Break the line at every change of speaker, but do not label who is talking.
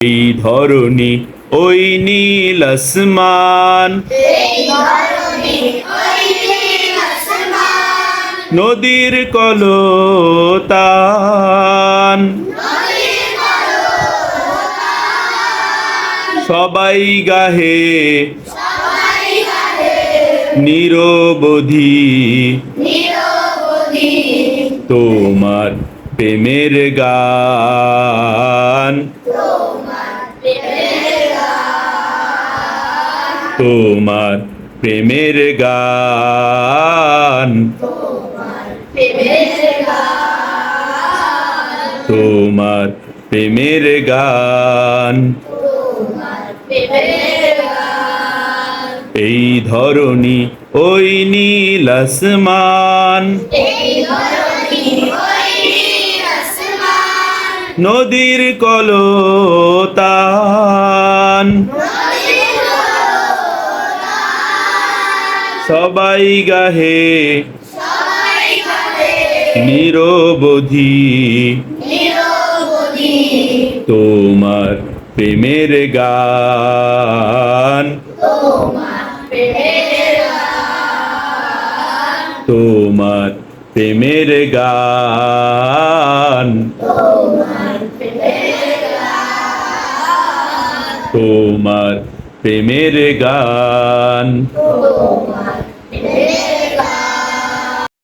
এই ধরনী ওই নীল আসমান। নদীর কলতান। সবাই গাহে নিরবধি। তোমার প্রেমের গান। তোমার প্রেমের গান। তোমার প্রেমের গান। এই ধরনী ওই নীল আসমান। নদীর কলতান। সবাই গাহে নিরবধি। তোমার প্রেমের গান। তোমার প্রেমের গান। তোমার প্রেমের গান।